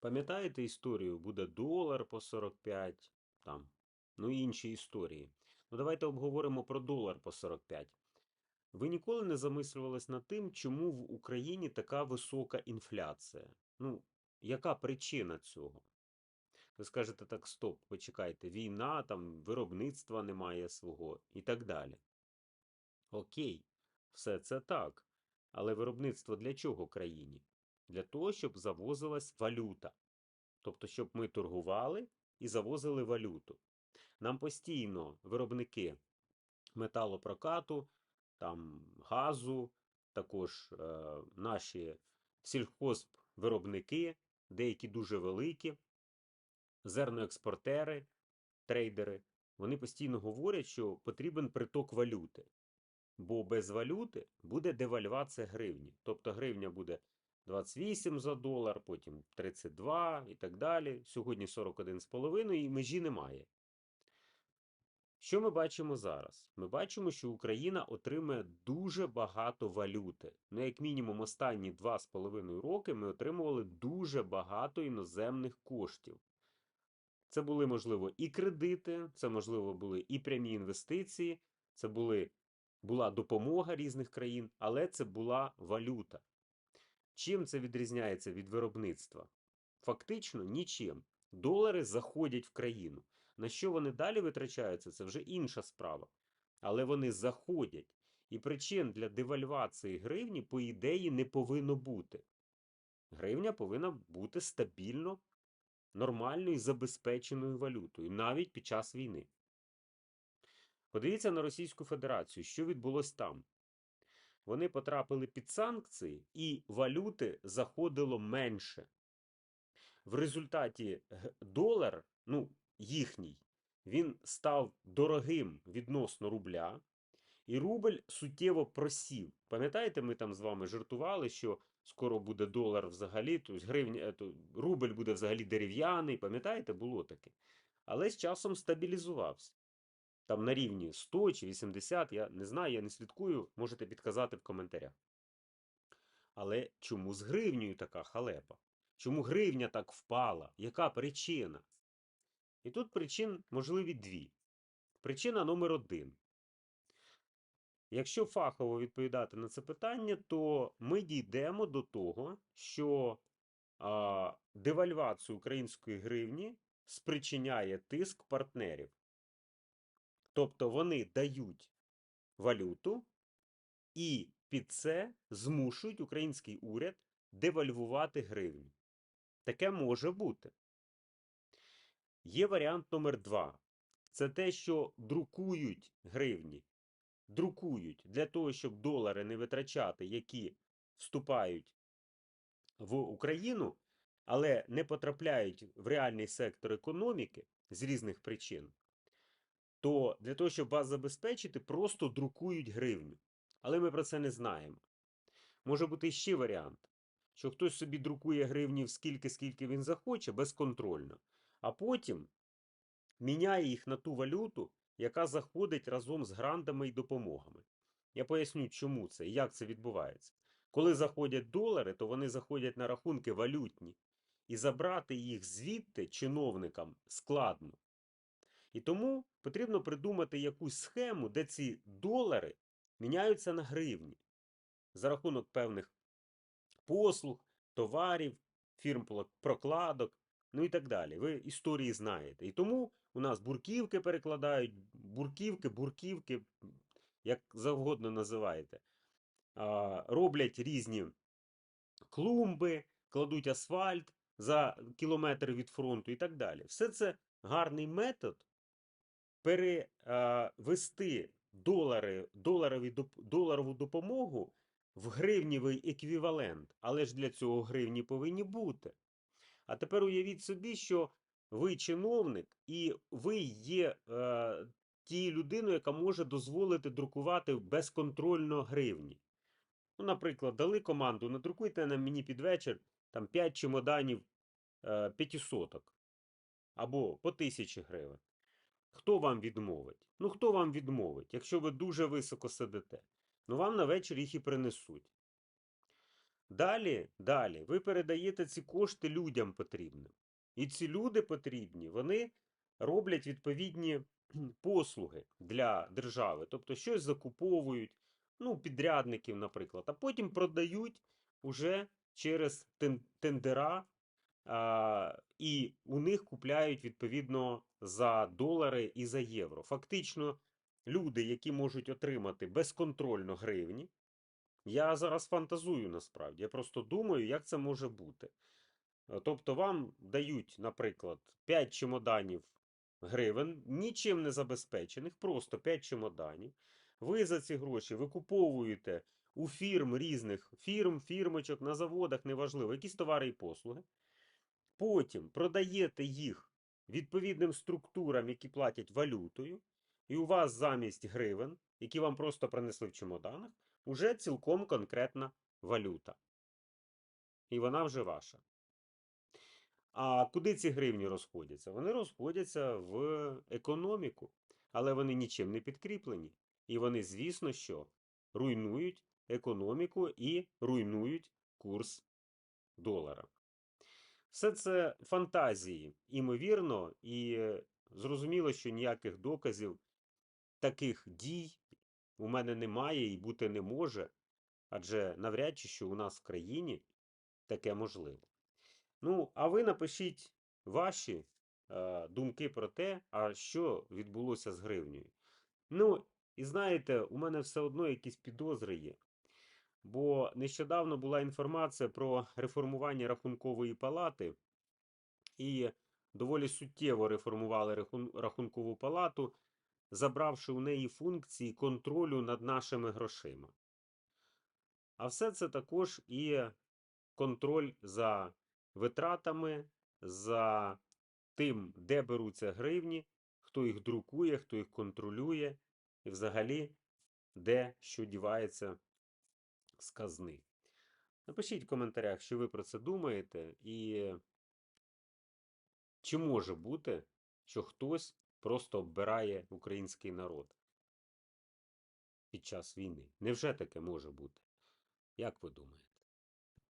Пам'ятаєте історію? Буде долар по 45, там, ну інші історії. Ну давайте обговоримо про долар по 45. Ви ніколи не замислювались над тим, чому в Україні така висока інфляція? Ну, яка причина цього? Ви скажете так, стоп, почекайте, війна, там виробництва немає свого і так далі. Окей, все це так. Але виробництво для чого країні? Для того, щоб завозилась валюта. Тобто, щоб ми торгували і завозили валюту. Нам постійно виробники металопрокату, там газу, також е, наші сільхозвиробники, деякі дуже великі, зерноекспортери, трейдери, вони постійно говорять, що потрібен приток валюти. Бо без валюти буде девальвація гривні. Тобто гривня буде 28 за долар, потім 32 і так далі. Сьогодні 41,5 і межі немає. Що ми бачимо зараз? Ми бачимо, що Україна отримує дуже багато валюти. Ну, як мінімум, останні 2,5 роки ми отримували дуже багато іноземних коштів. Це були, можливо, і кредити, це, можливо, були і прямі інвестиції, це були, була допомога різних країн, але це була валюта. Чим це відрізняється від виробництва? Фактично нічим. Долари заходять в країну. На що вони далі витрачаються, це вже інша справа. Але вони заходять. І причин для девальвації гривні, по ідеї, не повинно бути. Гривня повинна бути стабільно, нормальною забезпеченою валютою, навіть під час війни. Подивіться на Російську Федерацію, що відбулось там. Вони потрапили під санкції, і валюти заходило менше. В результаті долар, ну, їхній, він став дорогим відносно рубля, і рубль суттєво просів. Пам'ятаєте, ми там з вами жартували, що скоро буде долар взагалі, тобто гривня, е, то рубль буде взагалі дерев'яний. Пам'ятаєте, було таке. Але з часом стабілізувався. Там на рівні 100 чи 80, я не знаю, я не слідкую, можете підказати в коментарях. Але чому з гривнею така халепа? Чому гривня так впала? Яка причина? І тут причин можливі дві. Причина номер один. Якщо фахово відповідати на це питання, то ми дійдемо до того, що а, девальвацію української гривні спричиняє тиск партнерів. Тобто вони дають валюту і під це змушують український уряд девальвувати гривню. Таке може бути. Є варіант номер два. Це те, що друкують гривні. Друкують для того, щоб долари не витрачати, які вступають в Україну, але не потрапляють в реальний сектор економіки з різних причин, то для того, щоб вас забезпечити, просто друкують гривню. Але ми про це не знаємо. Може бути ще варіант, що хтось собі друкує гривнів скільки, скільки він захоче, безконтрольно, а потім міняє їх на ту валюту, яка заходить разом з грантами і допомогами. Я поясню, чому це і як це відбувається. Коли заходять долари, то вони заходять на рахунки валютні, і забрати їх звідти чиновникам складно. І тому потрібно придумати якусь схему, де ці долари міняються на гривні за рахунок певних послуг, товарів, фірм прокладок, ну і так далі. Ви історії знаєте. І тому у нас бурківки перекладають, бурківки, бурківки, як завгодно називаєте. Роблять різні клумби, кладуть асфальт за кілометр від фронту і так далі. Все це гарний метод перевести долари, доларові, доларову допомогу в гривнівий еквівалент. Але ж для цього гривні повинні бути. А тепер уявіть собі, що ви чиновник, і ви є е, тією людиною, яка може дозволити друкувати безконтрольно гривні. Ну, наприклад, дали команду, надрукуйте на мені під вечір там 5 чемоданів е, п'ятисоток або по тисячі гривень. Хто вам відмовить? Ну, хто вам відмовить, якщо ви дуже високо сидите? Ну, вам на вечір їх і принесуть. Далі, далі, ви передаєте ці кошти людям потрібним. І ці люди потрібні, вони роблять відповідні послуги для держави. Тобто щось закуповують, ну, підрядників, наприклад, а потім продають уже через тендера, і у них купляють відповідно за долари і за євро. Фактично, люди, які можуть отримати безконтрольно гривні, я зараз фантазую насправді. Я просто думаю, як це може бути. Е, Тобто вам дають, наприклад, 5 чемоданів гривень, нічим не забезпечених, просто 5 чемоданів. Ви за ці гроші викуповуєте у фірм різних фірм, фірмочок, на заводах, неважливо, якісь товари і послуги. Потім продаєте їх відповідним структурам, які платять валютою, і у вас замість гривень, які вам просто принесли в чемоданах, уже цілком конкретна валюта. І вона вже ваша. А куди ці гривні розходяться? Вони розходяться в економіку, але вони нічим не підкріплені. І вони, звісно, що руйнують економіку і руйнують курс долара. Все це фантазії, імовірно, і зрозуміло, що ніяких доказів таких дій у мене немає і бути не може, адже навряд чи що у нас в країні таке можливо. Ну, а ви напишіть ваші е, думки про те, а що відбулося з гривнею. Ну, і знаєте, у мене все одно якісь підозри є. Бо нещодавно була інформація про реформування рахункової палати, і доволі суттєво реформували рахункову палату, забравши у неї функції контролю над нашими грошима. А все це також і контроль за витратами, за тим, де беруться гривні, хто їх друкує, хто їх контролює, і взагалі, де що дівається з казни. Напишіть в коментарях, що ви про це думаєте, і чи може бути, що хтось просто оббирає український народ під час війни? Невже таке може бути? Як ви думаєте?